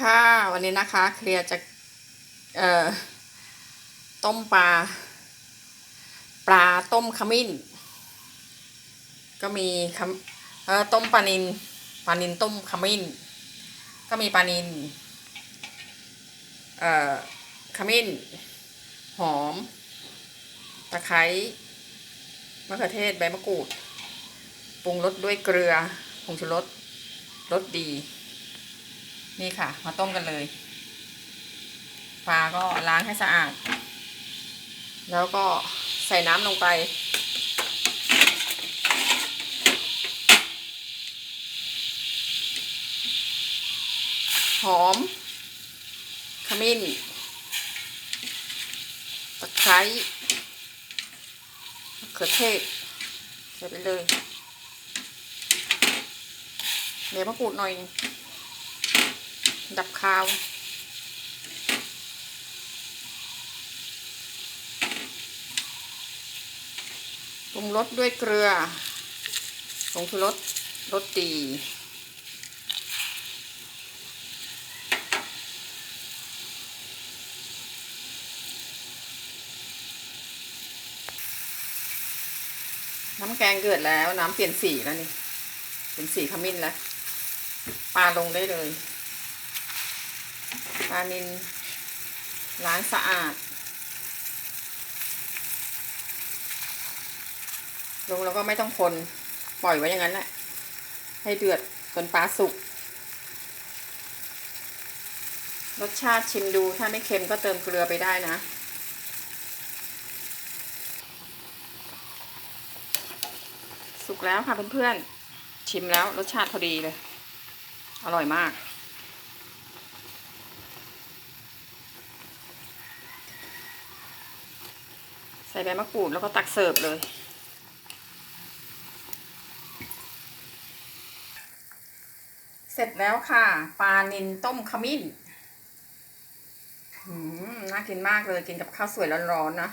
ค่ะวันนี้นะคะ เคลียร์จะเอ่อต้มปลา ปลาต้มขมิ้น ก็มีขมเอ่อต้มปลานินปลานินต้มขมิ้น ก็มีปลานินเอ่อขมิ้น หอม ตะไคร้มะเขือเทศใบมะกรูดปรุงรสด้วยเกลือผงชูรสรสดี นี่ค่ะ มาต้มกันเลยปลาก็ล้างให้สะอาด แล้วก็ใส่น้ำลงไป หอม ขมิ้น ตะไคร้เขือเทศ ใส่ไปเลยเดี๋ยวมะกรูดหน่อย ดับคาวปรุงรสด้วยเกลือผงชูรสรสดีน้ำแกงเกิดแล้ว น้ำเปลี่ยนสีแล้วนี่ เป็นสีขมิ้นแล้วปลาลงได้เลย ปลานินล้างสะอาด ลงแล้วก็ไม่ต้องคน ปล่อยไว้อย่างนั้นแหละ ให้เดือดจนปลาสุก รสชาติชิมดูถ้าไม่เค็มก็เติมเกลือไปได้นะสุกแล้วค่ะเพื่อนๆ ชิมแล้วรสชาติพอดีเลย อร่อยมาก ส่ใบมะกรูดแล้วก็ตักเสิร์ฟเลย เสร็จแล้วค่ะ ปลานินต้มขมิ้นอืมน่ากินมากเลยกินกับข้าวสวยร้อนๆนะ